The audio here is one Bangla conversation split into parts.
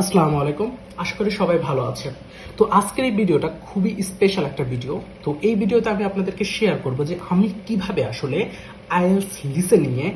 আসসালামু আলাইকুম। আশা করি সবাই ভালো আছেন। তো আজকের এই ভিডিওটা খুবই স্পেশাল একটা ভিডিও তো এই ভিডিওতে আমি আপনাদেরকে শেয়ার করব যে আমি কীভাবে আসলে আইএলস লিসেনিং এ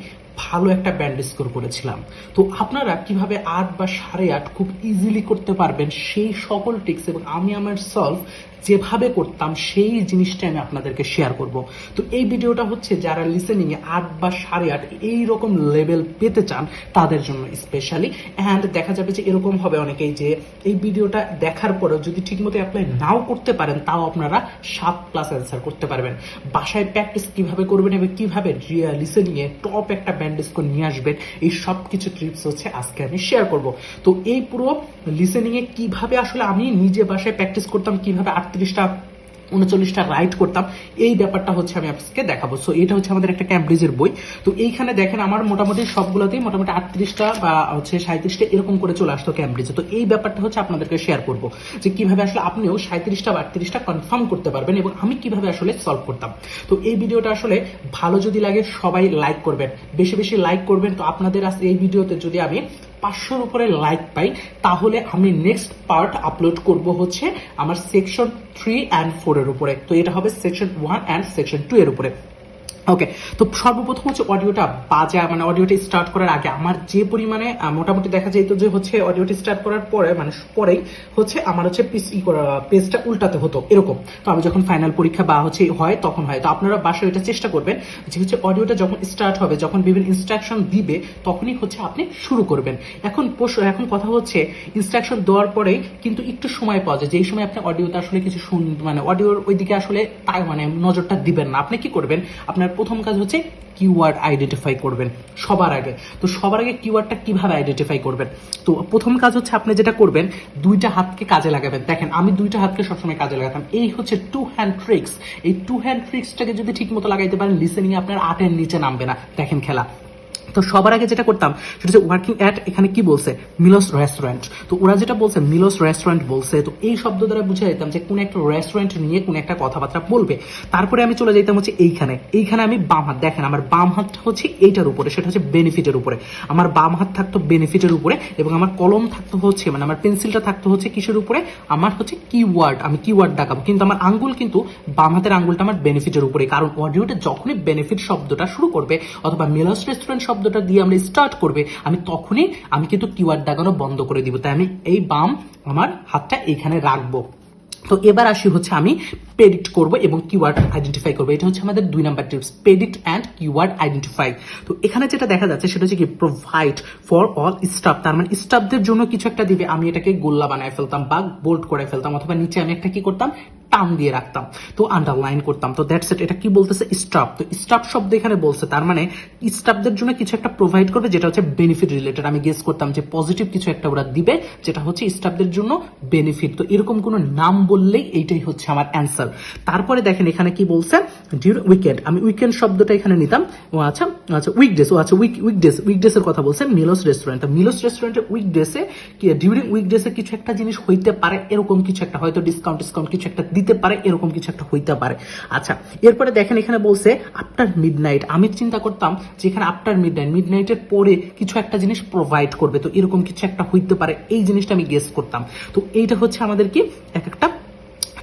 ভালো একটা ব্যান্ড স্কোর করেছিলাম। তো আপনারা কীভাবে আট বা সাড়ে আট খুব ইজিলি করতে পারবেন সেই সকল টিক্স এবং আমি আমার সলভ যেভাবে করতাম, সেই জিনিসটা আমি আপনাদেরকে শেয়ার করব। তো এই ভিডিওটা হচ্ছে যারা লিসেনিং এ আট বা সাড়ে আট এই রকম লেভেল পেতে চান, তাদের জন্য স্পেশালি অ্যান্ড দেখা যাবে যে এরকম হবে অনেকেই যে এই ভিডিওটা দেখার পরেও যদি ঠিকমতো অ্যাপ্লাই নাও করতে পারেন, তাও আপনারা সাত প্লাস অ্যান্সার করতে পারবেন। বাসায় প্র্যাকটিস কীভাবে করবেন এবং কীভাবে লিসেনিং এ টপ একটা ব্যান্ড স্কোর নিয়ে আসবেন, এই সব কিছু ট্রিপস হচ্ছে আজকে আমি শেয়ার করব। তো এই পুরো লিসেনিং এ কীভাবে আসলে আমি নিজে বাসায় প্র্যাকটিস করতাম, কীভাবে আটত্রিশটা, উনচল্লিশটা রাইট করতাম। এই ব্যাপারটা হচ্ছে আমি আপনাকে দেখাবো। সো এটা হচ্ছে আমাদের একটা ক্যামব্রিজের বই। তো এইখানে দেখেন আমার মোটামুটি সবগুলোতেই মোটামুটি আটত্রিশটা বা হচ্ছে সাঁত্রিশটা এরকম করে চলে আসতো ক্যামব্রিজে তো এই ব্যাপারটা হচ্ছে আপনাদেরকে শেয়ার করব যে কীভাবে আসলে আপনিও সাঁত্রিশটা বা আটত্রিশটা কনফার্ম করতে পারবেন এবং আমি কীভাবে আসলে সলভ করতাম। তো এই ভিডিওটা আসলে ভালো যদি লাগে সবাই লাইক করবেন। বেশি বেশি লাইক করবেন। তো আপনাদের এই ভিডিওতে যদি আমি পাঁচশোর উপরে লাইক পাই, তাহলে আমি নেক্সট পার্ট আপলোড করব হচ্ছে আমার সেকশন থ্রি অ্যান্ড ফোরের উপরে। তো এটা হবে section one and section two এর উপরে। ওকে তো সর্বপ্রথম হচ্ছে অডিওটা বাজা মানে অডিওটা স্টার্ট করার আগে আমার যে পরিমাণে মোটামুটি দেখা যেত যে হচ্ছে অডিওটা স্টার্ট করার পরে মানে পরেই হচ্ছে আমার হচ্ছে পেজটা উল্টাতে হতো, এরকম। তো আমি যখন ফাইনাল পরীক্ষা বা হচ্ছে হয়, তখন হয়। তো আপনারা বাসায় এটা চেষ্টা করবেন যে হচ্ছে অডিওটা যখন স্টার্ট হবে, যখন বিভিন্ন ইনস্ট্রাকশন দিবে, তখনই হচ্ছে আপনি শুরু করবেন। এখন এখন কথা হচ্ছে ইনস্ট্রাকশন দেওয়ার পরেই কিন্তু একটু সময় পাওয়া যায়। যেই সময় আপনি অডিওতে আসলে কিছু শুন মানে অডিওর ওইদিকে আসলে তাই মানে নজরটা দিবেন না। আপনি কি করবেন? আপনার প্রথম কাজ হচ্ছে কিওয়ার্ড আইডেন্টিফাই করবেন সবার আগে। তো সবার আগে কিওয়ার্ডটা কীভাবে আইডেন্টিফাই করবেন? তো প্রথম কাজ হচ্ছে আপনি যেটা করবেন, দুইটা হাতকে কাজে লাগাবেন। দেখেন, আমি দুইটা হাতকে সবসময় কাজে লাগাতাম। এই হচ্ছে টু হ্যান্ড ট্রিক্স এই টু হ্যান্ড ট্রিক্সটাকে যদি ঠিক মতো লাগাইতে পারেন লিসেনিং আপনার আটের নিচে নামবে না। দেখেন খেলা। তো সবার আগে যেটা করতাম, সেটা হচ্ছে ওয়ার্কিং অ্যাট এখানে কি বলছে? মিলস রেস্টুরেন্ট তো ওরা যেটা বলছে মিলস রেস্টুরেন্ট বলছে, তো এই শব্দ দ্বারা বুঝে যেতাম যে কোন একটা রেস্টুরেন্ট নিয়ে কোন একটা কথাবার্তা বলবে। তারপরে আমি চলে যেতাম হচ্ছে এইখানে। এইখানে আমি বাম হাত, দেখেন আমার বাম হাতটা হচ্ছে এইটার উপরে, সেটা হচ্ছে বেনিফিটের উপরে। আমার বাম হাত থাকতো বেনিফিটের উপরে এবং আমার কলম থাকতো হচ্ছে মানে আমার পেন্সিলটা থাকতো হচ্ছে কিসের উপরে? আমার হচ্ছে কিওয়ার্ড আমি কিওয়ার্ড দেখাবো। কিন্তু আমার আঙ্গুল কিন্তু বাম হাতের আঙ্গুলটা আমার বেনিফিটের উপরে, কারণ অডিওটা যখনই বেনিফিট শব্দটা শুরু করবে, অথবা মিলস রেস্টুরেন্ট শব্দটা দিয়ে আমরা স্টার্ট করবে, আমি তখনই আমি কিন্তু কিওয়ার্ড দাগানো বন্ধ করে দিব। তাই আমি এই বাম আমার হাতটা এইখানে রাখব। তো এবার আসি হচ্ছে আমি প্রেডিক্ট করব এবং কিওয়ার্ড আইডেন্টিফাই করব। এটা হচ্ছে আমাদের দুই number tips predict and keyword identify তো এখানে যেটা দেখা যাচ্ছে সেটা হচ্ছে কি প্রোভাইড ফর অল স্টাফ তার মানে স্টাফদের জন্য কিছু একটা দিবে। আমি এটাকে গোল্লা বানায় ফেলতাম বা বোল্ড করে ফেলতাম, অথবা নিচে আমি একটা কি করতাম টান দিয়ে রাখতাম, তো আন্ডারলাইন করতাম, তো দ্যাটস এটা কি বলতেছে? স্টাফ তো স্টাফ শব্দ এখানে বলছে, তার মানে স্টাফদের জন্য কিছু একটা প্রোভাইড করবে, যেটা হচ্ছে বেনিফিট রিলেটেড আমি গেস করতাম যে পজিটিভ কিছু একটা ওরা দিবে, যেটা হচ্ছে স্টাফদের জন্য বেনিফিট তো এরকম কোনো নাম বললেই এইটাই হচ্ছে আমার অ্যান্সার তারপরে দেখেন এখানে কি বলছে? ডিউর উইকেন্ড আমি উইকেন্ড শব্দটা এখানে নিতাম। ও আচ্ছা আচ্ছা উইকডেস ও আচ্ছা উইক উইকডেস উইকডেস এর কথা বলছে মিলোস রেস্টুরেন্ট মিলোস রেস্টুরেন্টের উইকডেসে ডিউরিং উইকডেসে কিছু একটা জিনিস হইতে পারে, এরকম কিছু একটা, হয়তো ডিসকাউন্ট ডিসকাউন্ট কিছু একটা দিতে পারে, এরকম কিছু একটা হইতে পারে। আচ্ছা এরপরে দেখেন এখানে বলছে আফটার মিড আমি চিন্তা করতাম যে এখানে আফটার মিড নাইট মিড নাইটের পরে কিছু একটা জিনিস প্রোভাইড করবে। তো এরকম কিছু একটা হইতে পারে, এই জিনিসটা আমি গেস করতাম। তো এইটা হচ্ছে আমাদের কি? এক একটা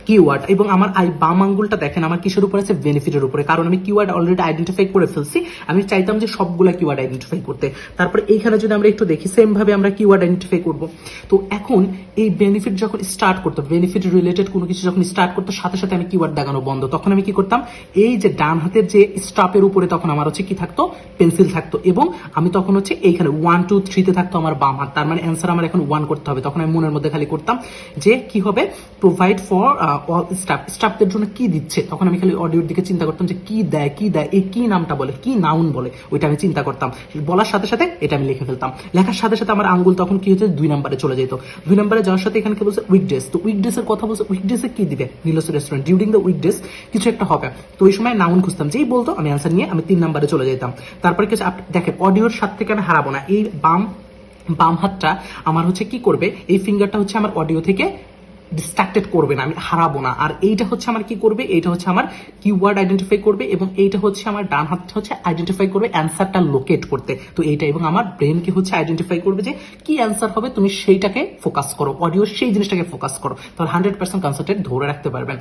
কিওয়ার্ড এবং আমার আই বাম আঙ্গুলটা দেখেন, আমার কিসের উপরে আছে? বেনিফিটের উপরে। কারণ আমি কিওয়ার্ড অলরেডি আইডেন্টিফাই করে ফেলছি। আমি চাইতাম যে সবগুলা কিওয়ার্ড আইডেন্টিফাই করতে। তারপরে এইখানে যদি আমরা একটু দেখি সেম ভাবে আমরা কিওয়ার্ড আইডেন্টিফাই করব। তো এখন এই বেনিফিট যখন স্টার্ট করতো বেনিফিট রিলেটেড কোনো কিছু যখন স্টার্ট করতো, সাথে সাথে আমি কিওয়ার্ড দাগানো বন্ধ। তখন আমি কি করতাম? এই যে ডান হাতের যে স্টাপের উপরে তখন আমার হচ্ছে কি থাকতো? পেন্সিল থাকতো। এবং আমি তখন হচ্ছে এইখানে ওয়ান টু থ্রিতে থাকতো আমার বাম হাত। তার মানে অ্যান্সার আমার এখন ওয়ান করতে হবে। তখন আমি মনের মধ্যে খালি করতাম যে কি হবে? প্রোভাইড ফর স্টাফ স্টাফদের জন্য কি দিচ্ছে? তখন আমি খালি অডিওর দিকে চিন্তা করতাম যে কি দেয় কি দেয় এই কি নামটা বলে, কি নাউন বলে, ওইটা আমি চিন্তা করতাম। বলার সাথে সাথে এটা আমি লিখে ফেলতাম। লেখার সাথে সাথে আমার আঙ্গুল তখন কি হচ্ছে দুই নাম্বারে চলে যেত। দুই নাম্বারে যাওয়ার সাথে এখানে বলছে? উইকডেস তো উইকডেস এর কথা বলছে উইকডেস কি দিবে? নিলস রেস্টুরেন্ট ডিউরিং দ্য উইকডেস কিছু একটা হবে। তো ওই সময় নাউন খুঁজতাম। যেই বলতো, আমি অ্যান্সার নিয়ে আমি তিন নাম্বারে চলে যেতাম। তারপরে কিছু দেখেন অডিওর সাথে থেকে আমি হারাবো না। এই বাম বাম হাতটা আমার হচ্ছে কি করবে? এই ফিঙ্গারটা হচ্ছে আমার অডিও থেকে ডিস্ট্রাক্টেড করবে না, আমি হারাবো না। আর এইটা হচ্ছে আমার কি করবে? এইটা হচ্ছে আমার কিওয়ার্ড আইডেন্টিফাই করবে এবং এইটা হচ্ছে আমার ডান হাতটা হচ্ছে আইডেন্টিফাই করবে অ্যান্সারটা লোকেট করতে। তো এইটা এবং আমার ব্রেনকে হচ্ছে আইডেন্টিফাই করবে যে কি অ্যান্সার হবে, তুমি সেইটাকে ফোকাস করো অডিও সেই জিনিসটাকে ফোকাস করো। তাহলে হান্ড্রেড পার্সেন্ট কনসেন্ট্রেট ধরে রাখতে পারবেন।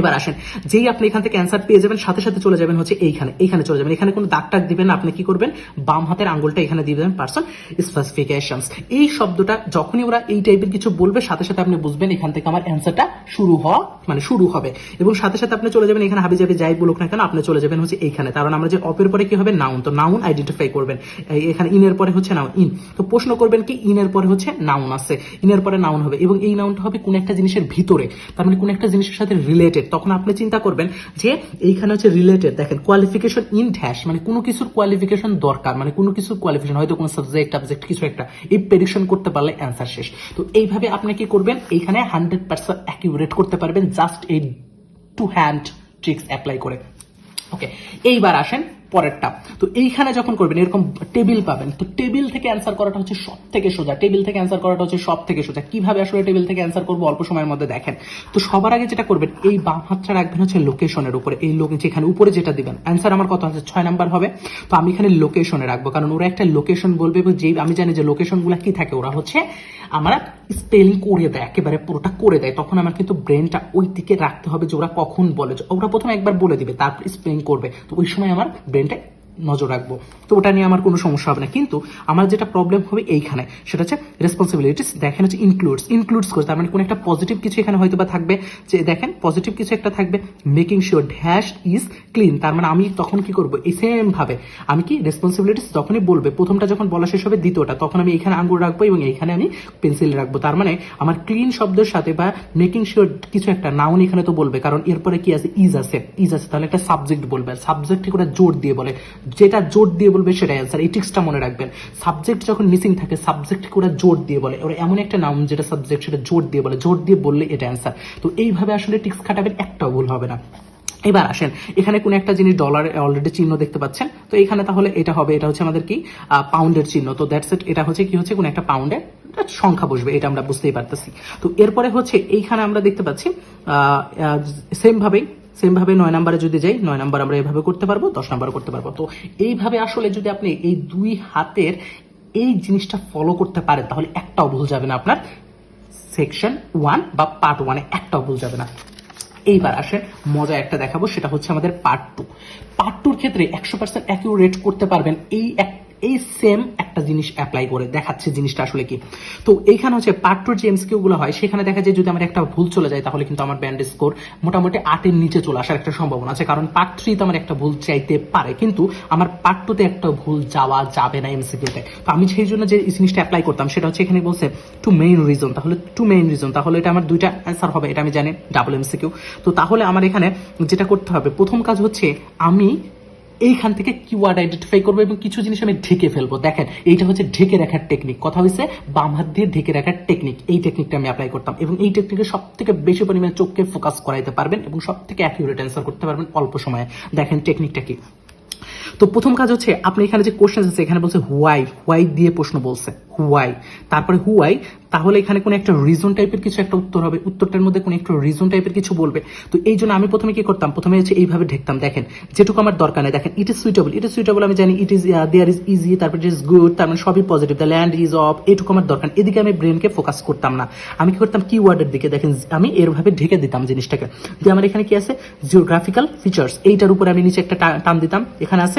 এবার আসেন, যেই আপনি এখান থেকে অ্যান্সার পেয়ে যাবেন, সাথে সাথে চলে যাবেন হচ্ছে এইখানে এইখানে চলে যাবেন। এখানে কোনো দাগ টাগ দিবেন আপনি কি করবেন? বাম হাতের আঙ্গুলটা এখানে দিয়ে দেবেন পার্সন স্পেসিফিকেশনস এই শব্দটা যখনই ওরা এই টাইপের কিছু বলবে, সাথে সাথে আপনি বুঝবেন এখান থেকে আমার অ্যান্সারটা শুরু হওয়া মানে শুরু হবে। এবং সাথে সাথে আপনি চলে যাবেন এখানে হাবি যাবে যাই বলুক না কেন, আপনি চলে যাবেন হচ্ছে এইখানে। কারণ আমরা যে অপের পরে কি হবে? নাউন তো নাউন আইডেন্টিফাই করবেন। এখানে ইনের পরে হচ্ছে নাউন ইন তো প্রশ্ন করবেন কি ইনের পরে হচ্ছে নাউন আছে ইনের পরে নাউন হবে। এবং এই নাউনটা হবে কোন একটা জিনিসের ভিতরে। তার মানে কোন একটা জিনিসের সাথে রিলেটেড তখন আপনি চিন্তা করবেন যে এইখানে হচ্ছে রিলেটেড দেখেন কোয়ালিফিকেশন ইন ড্যাশ মানে কোনো কিছুর কোয়ালিফিকেশন দরকার মানে কোনো কিছুর কোয়ালিফিকেশন হয়তো কোনো সাবজেক্ট টাবজেক্ট কিছু একটা, এই প্রেডিকশন করতে পারলে অ্যান্সার শেষ। তো এইভাবে আপনি কি করবেন? এইখানে হান্ড্রেড পার্সেন্ট অ্যাকিউরেট করতে পারবেন জাস্ট এই টু হ্যান্ড ট্রিক্স অ্যাপ্লাই করে। ওকে এইবার আসেন পরেরটা। তো এইখানে যখন করবেন, এরকম টেবিল পাবেন। তো টেবিল থেকে অ্যান্সার করাটা হচ্ছে সব থেকে সোজা। টেবিল থেকে অ্যান্সার করাটা হচ্ছে সব থেকে সোজা। কীভাবে আসলে টেবিল থেকে অ্যান্সার করব? অল্প সময়ের মধ্যে দেখেন। তো সবার আগে যেটা করবেন, এই বাম হাতটা রাখবেন হচ্ছে লোকেশনের উপরে। এই লোক যেখানে উপরে যেটা দিবেন। অ্যান্সার আমার কত আছে? ছয় নাম্বার হবে। তো আমি এখানে লোকেশনে রাখব। কারণ ওরা একটা লোকেশন বলবে এবং যেই আমি জানি যে লোকেশনগুলো কি থাকে? ওরা হচ্ছে আমার স্পেলিং করে দেয়, একেবারে পুরোটা করে দেয়। তখন আমার কিন্তু ব্রেনটা ওই দিকে রাখতে হবে যে ওরা কখন বলে। ওরা প্রথমে একবার বলে দিবে, তারপর স্পেলিং করবে। তো ওই সময় আমার ব্রেনটা নজর রাখব। তো ওটা নিয়ে আমার কোনো সমস্যা হবে না। কিন্তু আমার যেটা প্রবলেম হবে এইখানে, সেটা হচ্ছে রেসপন্সিবিলিটিস দেখেন হচ্ছে ইনক্লুডস ইনক্লুডস করে, তার মানে কোনো একটা পজিটিভ কিছু এখানে হয়তো বা থাকবে। যে দেখেন পজিটিভ কিছু একটা থাকবে making sure dash is clean তার মানে আমি তখন কি করব? এই সেম ভাবে আমি কি রেসপন্সিবিলিটিস যখনই বলবে, প্রথমটা যখন বলা শেষ হবে দ্বিতীয়টা, তখন আমি এখানে আঙ্গুল রাখব এবং এইখানে আমি পেন্সিল রাখব। তার মানে আমার ক্লিন শব্দের সাথে বা মেকিং শিওর কিছু একটা নাউন এখানে তো বলবে, কারণ এরপরে কি আছে? ইজ আছে। ইজ আছে, তাহলে একটা সাবজেক্ট বলবে। সাবজেক্ট করে জোর দিয়ে বলে। যেটা জোর দিয়ে বলবে সেটা অ্যান্সার এই টিক্সটা মনে রাখবেন। সাবজেক্ট যখন মিসিং থাকে সাবজেক্ট করে জোর দিয়ে বলে। ওরা এমন একটা নাম যেটা সাবজেক্ট সেটা জোর দিয়ে বলে। জোর দিয়ে বললে এটা অ্যান্সার তো এইভাবে আসলে টিক্স খাটাবেন, একটাও ভুল হবে না। এবার আসেন, এখানে কোন একটা জিনিস ডলার অলরেডি চিহ্ন দেখতে পাচ্ছেন। তো এখানে তাহলে এটা হবে, এটা হচ্ছে আমাদের কি? পাউন্ডের চিহ্ন। তো দ্যাটস ইট এটা হচ্ছে কি? হচ্ছে কোন একটা পাউন্ডের সংখ্যা বসবে, এটা আমরা বুঝতেই পারতেছি। তো এরপরে হচ্ছে, এইখানে আমরা দেখতে পাচ্ছি সেম ভাবেই সেম ভাবে নয় নাম্বারে যদি যাই, নয় নাম্বার আমরা এভাবে করতে পারব, দশ নাম্বার করতে পারব। তো এইভাবে আসলে যদি আপনি এই দুই হাতের এই জিনিসটা ফলো করতে পারেন, তাহলে একটাও ভুল যাবে না আপনার। সেকশন ওয়ান বা পার্ট ওয়ানে একটাও ভুল যাবে না। এইবার আসেন, মজা একটা দেখাবো, সেটা হচ্ছে আমাদের পার্ট টু পার্ট টুর ক্ষেত্রে একশো পার্সেন্ট অ্যাকিউরেট করতে পারবেন, এই এক এই সেম একটা জিনিস অ্যাপ্লাই করে, দেখাচ্ছে জিনিসটা আসলে কি? তো এইখানে হচ্ছে পার্ট টু যে এমসিকিউগুলো হয়, সেখানে দেখা যায় যদি আমার একটা ভুল চলে যায়, তাহলে কিন্তু আমার ব্যান্ড স্কোর মোটামুটি আটের নিচে চলে আসার একটা সম্ভাবনা আছে। কারণ পার্ট থ্রিতে আমার একটা ভুল চাইতে পারে, কিন্তু আমার পার্ট টুতে একটা ভুল যাওয়া যাবে না এমসিকিউতে তো। আমি সেই জন্য যে জিনিসটা অ্যাপ্লাই করতাম, সেটা হচ্ছে এখানে বলছে টু মেইন রিজন তাহলে টু মেইন রিজন তাহলে এটা আমার দুইটা অ্যান্সার হবে, এটা আমি জানি ডাবল এমসি এমসিকিউ তো তাহলে আমার এখানে যেটা করতে হবে, প্রথম কাজ হচ্ছে আমি এইখান থেকে কিওয়ার্ড আইডেন্টিফাই করব এবং কিছু জিনিস আমি ঢেকে ফেলব। দেখেন, এইটা হচ্ছে ঢেকে রাখার টেকনিক কথা হয়েছে বাম হাত দিয়ে ঢেকে রাখার টেকনিক এই টেকনিকটা আমি অ্যাপ্লাই করতাম। এবং এই টেকনিকে সব থেকে বেশি পরিমাণে চোখকে ফোকাস করাইতে পারবেন এবং সব থেকে অ্যাকিউরেট অ্যান্সার করতে পারবেন অল্প সময়ে। দেখেন টেকনিকটা কি? তো প্রথম কাজ হচ্ছে, আপনি এখানে যে কোশ্চেন আছে, এখানে বলছে হুয়াই হুয়াই দিয়ে প্রশ্ন বলছে হুয়াই তারপরে হুয়াই তাহলে এখানে কোনো একটা রিজন টাইপের কিছু একটা উত্তর হবে, উত্তরটার মধ্যে কোনো একটা রিজন টাইপের কিছু বলবে। তো এই জন্য আমি প্রথমে কি করতাম, প্রথমে হচ্ছে এইভাবে ঢেকতাম, দেখেন, যেটুকু আমার দরকার নেই, দেখেন it is suitable it is suitable আমি জানি it is there is easy তারপর ইট ইজ গুড তার মানে সবই positive the land is of এটুকু আমার দরকার এদিকে আমি ব্রেনকে ফোকাস করতাম না। আমি কি করতাম কিওয়ার্ডের দিকে, দেখেন, আমি এরভাবে ঢেকে দিতাম জিনিসটাকে। যে আমার এখানে কি আছে জিওগ্রাফিক্যাল ফিচার্স এইটার উপরে আমি নিচে একটা টান দিতাম, এখানে আছে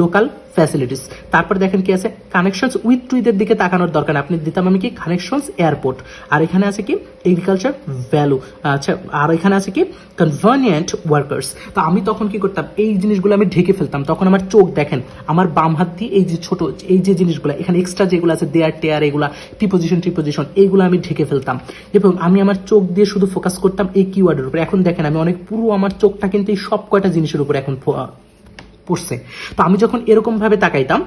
লোকাল ফ্যাসিলিটিস তারপর দেখেন কি আছে? কানেকশনস উইথ টুইদের দিকে তাকানোর দরকার আপনি দিতাম আমি কি? কানেকশনস এয়ারপোর্ট আর এখানে আছে কি? এগ্রিকালচার ভ্যালু আচ্ছা আর এখানে আছে কি? কনভানিয়েন্ট ওয়ার্কার্স তো আমি তখন কি করতাম? এই জিনিসগুলো আমি ঢেকে ফেলতাম। তখন আমার চোখ দেখেন, আমার বাম হাত দিয়ে এই যে ছোট, এই যে জিনিসগুলো, এখানে এক্সট্রা যেগুলো আছে, দেয়ার টেয়ার এগুলা প্রিপোজিশন ট্রিপোজিশন এইগুলো আমি ঢেকে ফেলতাম। এবং আমি আমার চোখ দিয়ে শুধু ফোকাস করতাম এই কিওয়ার্ডের উপর। এখন দেখেন, আমি অনেক পুরো আমার চোখটা কিন্তু এই সব কয়টা জিনিসের উপর এখন পড়ছে তো আমি যখন এরকমভাবে তাকাইতাম,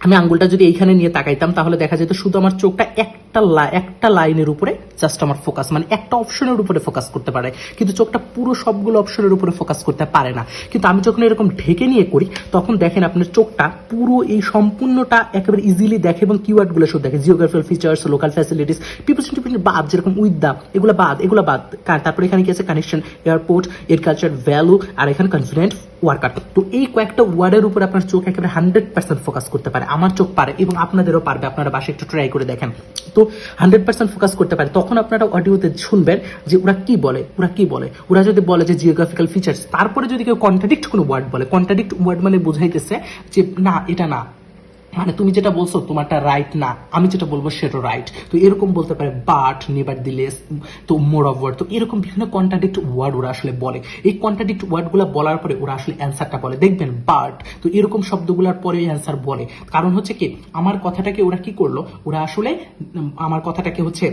আমি আঙ্গুলটা যদি এইখানে নিয়ে তাকাইতাম, তাহলে দেখা যেত শুধু আমার চোখটা একটা একটা লাইনের উপরে জাস্ট আমার ফোকাস মানে একটা অপশনের উপরে ফোকাস করতে পারে। কিন্তু চোখটা পুরো সবগুলো অপশনের উপরে ফোকাস করতে পারে না। কিন্তু আমি যখন এরকম ঢেকে নিয়ে করি, তখন দেখেন আপনার চোখটা পুরো এই সম্পূর্ণটা একেবারে ইজিলি দেখে এবং কিওয়ার্ডগুলো সব দেখে। জিওগ্রাফিক্যাল ফিচার্স লোকাল ফ্যাসিলিটিস পিপোসিন টিপোসিন বাদ যেরকম উইথ দা এগুলো বাদ এগুলো বাদ তারপরে এখানে কি আছে? কানেকশন এয়ারপোর্ট এর কালচার ভ্যালু আর এখানে কনফিডেন্ট ওয়ার্কার তো এই কয়েকটা ওয়ার্ডের উপর আপনার চোখ একেবারে হান্ড্রেড পার্সেন্ট ফোকাস করতে পারে। আমার চোখ পারে এবং আপনাদেরও পারবে। আপনারা বাসে একটু ট্রাই করে দেখেন। তো হান্ড্রেড পার্সেন্ট ফোকাস করতে পারে, তখন আপনারা অডিওতে শুনবেন যে ওরা কি বলে, ওরা কি বলে। ওরা যদি বলে যে জিওগ্রাফিক্যাল ফিচার্স তারপরে যদি কেউ কন্ট্রাডিক্ট কোনো ওয়ার্ড বলে কন্ট্রাডিক্ট ওয়ার্ড মানে বোঝাইতেছে যে না, এটা না। মানে তুমি যেটা বলছো, তোমারটা রাইট না। আমি যেটা বলব, সেটা রাইট তো এরকম বলতে পারে বাট নেভার দিলেস তো মোর অফ ওয়ার্ড তো এরকম বিভিন্ন কন্ট্রাডিক্ট ওয়ার্ড ওরা আসলে বলে। এই কন্ট্রাডিক্ট ওয়ার্ডগুলো বলার পরে ওরা আসলে অ্যান্সারটা বলে। দেখবেন বাট তো এরকম শব্দগুলোর পরে অ্যান্সার বলে। কারণ হচ্ছে কি, আমার কথাটাকে ওরা কি করল? ওরা আসলে আমার কথাটাকে হচ্ছে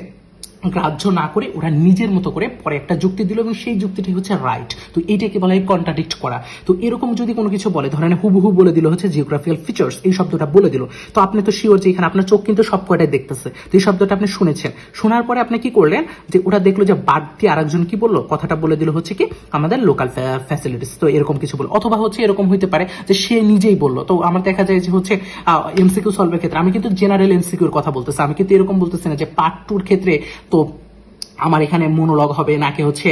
গ্রাহ্য না করে ওরা নিজের মতো করে পরে একটা যুক্তি দিল এবং সেই যুক্তিটি হচ্ছে রাইট তো এইটাকে বলা হয় কন্ট্রাডিক্ট করা। তো এরকম যদি কোনো কিছু বলে, ধরেন হুবহু বলে দিল হচ্ছে জিওগ্রাফিক্যাল ফিচার্স এই শব্দটা বলে দিল। তো আপনি তো শিওর যে এখানে আপনার চোখ কিন্তু সব কয়টাই দেখতেছে। তো এই শব্দটা আপনি শুনেছেন। শোনার পরে আপনি কি করলেন? যে ওরা দেখল যে বাড়তি আরেকজন কি বলল? কথাটা বলে দিল হচ্ছে কি, আমাদের লোকাল ফ্যাসিলিটিস তো এরকম কিছু বলল। অথবা হচ্ছে এরকম হইতে পারে যে সে নিজেই বলল। তো আমার দেখা যায় যে হচ্ছে এমসিকিউ সলভের ক্ষেত্রে আমি কিন্তু জেনারেল এমসিকিউর কথা বলতেছি। আমি কিন্তু এরকম বলতেছি না যে পার্ট টুর ক্ষেত্রে তো আমার এখানে মনোলগ হবে, নাকি হচ্ছে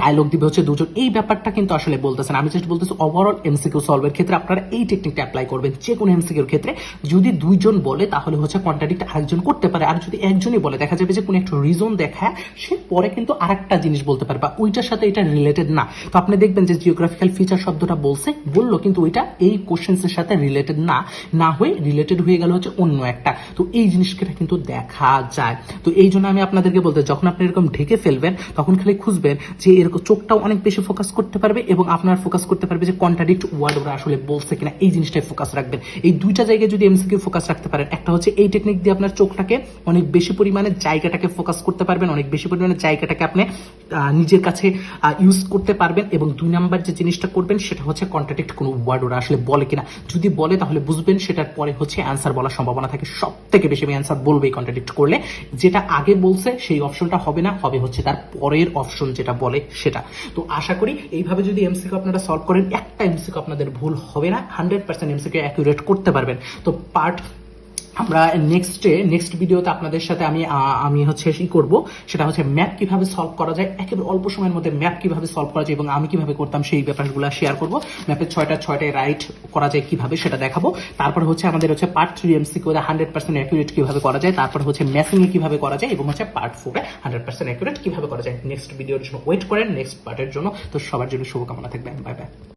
ডায়লগ দিবে হচ্ছে দুজন। এই ব্যাপারটা কিন্তু আসলে বলতেছেন। আমি জাস্ট বলতেছি ওভারঅল এমসিকিউ সলভের ক্ষেত্রে আপনারা এই টেকনিকটা অ্যাপ্লাই করবেন। যে কোনো এমসিকিউর ক্ষেত্রে যদি দুইজন বলে, তাহলে হচ্ছে কন্ট্রাডিক্ট আরেকজন করতে পারে। আর যদি একজনই বলে, দেখা যাবে যে কোনো একটা রিজন দেখায়, সে পরে কিন্তু আরেকটা জিনিস বলতে পারে, বা ওইটার সাথে এটা রিলেটেড না। তো আপনি দেখবেন যে জিওগ্রাফিক্যাল ফিচার শব্দটা বলছে, বলল কিন্তু ওইটা এই কোশ্চেন্সের সাথে রিলেটেড না। না হয়ে রিলেটেড হয়ে গেল হচ্ছে অন্য একটা। তো এই জিনিসটা কিন্তু দেখা যায়। তো এই জন্য আমি আপনাদেরকে বলতে যখন আপনি এরকম ঢেকে ফেলবেন, তখন খালি খুঁজবেন যে এরকম চোখটাও অনেক বেশি ফোকাস করতে পারবে এবং আপনার ফোকাস করতে পারবে যে কন্ট্রাডিক্ট ওয়ার্ড ওরা আসলে বলছে কিনা, এই জিনিসটাই ফোকাস রাখবেন। এই দুইটা জায়গায় যদি এমসিকিউ ফোকাস রাখতে পারেন, একটা হচ্ছে এই টেকনিক দিয়ে আপনার চোখটাকে অনেক বেশি পরিমাণে জায়গাটাকে ফোকাস করতে পারবেন, অনেক বেশি পরিমাণে জায়গাটাকে আপনি নিজের কাছে ইউজ করতে পারবেন এবং দুই নাম্বার যে জিনিসটা করবেন সেটা হচ্ছে কন্ট্রাডিক্ট কোনো ওয়ার্ড ওরা আসলে বলে কিনা। যদি বলে তাহলে বুঝবেন সেটার পরে হচ্ছে অ্যান্সার বলার সম্ভাবনা থাকে। সব থেকে বেশি আমি অ্যান্সার বলবেই কন্ট্রাডিক্ট করলে। যেটা আগে বলছে সেই অপশনটা হবে না, হবে হচ্ছে তার পরের অপশন যেটা বলে সেটা। তো আশা করি এইভাবে যদি এমসিকিউ আপনারা সলভ করেন, একটা এমসিকিউ আপনাদের ভুল হবে না হান্ড্রেড পার্সেন্ট এমসিকিউ অ্যাকুরেট করতে পারবেন। তো পার্ট আমরা নেক্সটে নেক্সট ভিডিওতে আপনাদের সাথে আমি আমি হচ্ছে ই করব। সেটা হচ্ছে ম্যাপ কীভাবে সলভ করা যায়, একেবারে অল্প সময়ের মধ্যে ম্যাপ কীভাবে সলভ করা যায় এবং আমি কীভাবে করতাম সেই ব্যাপারগুলো শেয়ার করব। ম্যাপের ছয়টা, ছয়টায় রাইট করা যায় কীভাবে সেটা দেখাবো। তারপর হচ্ছে আমাদের হচ্ছে পার্ট থ্রি এমসি করে হান্ড্রেড পার্সেন্ট অ্যাকুরেট কীভাবে করা যায়, তারপর হচ্ছে ম্যাথিং এ কীভাবে করা যায় এবং হচ্ছে পার্ট ফোরে হান্ড্রেড পার্সেন্ট অ্যাকুরেট কীভাবে করা যায়। নেক্সট ভিডিওর জন্য ওয়েট করেন নেক্সট পার্টের জন্য। তো সবার জন্য শুভকামনা থাকবে বাই বাই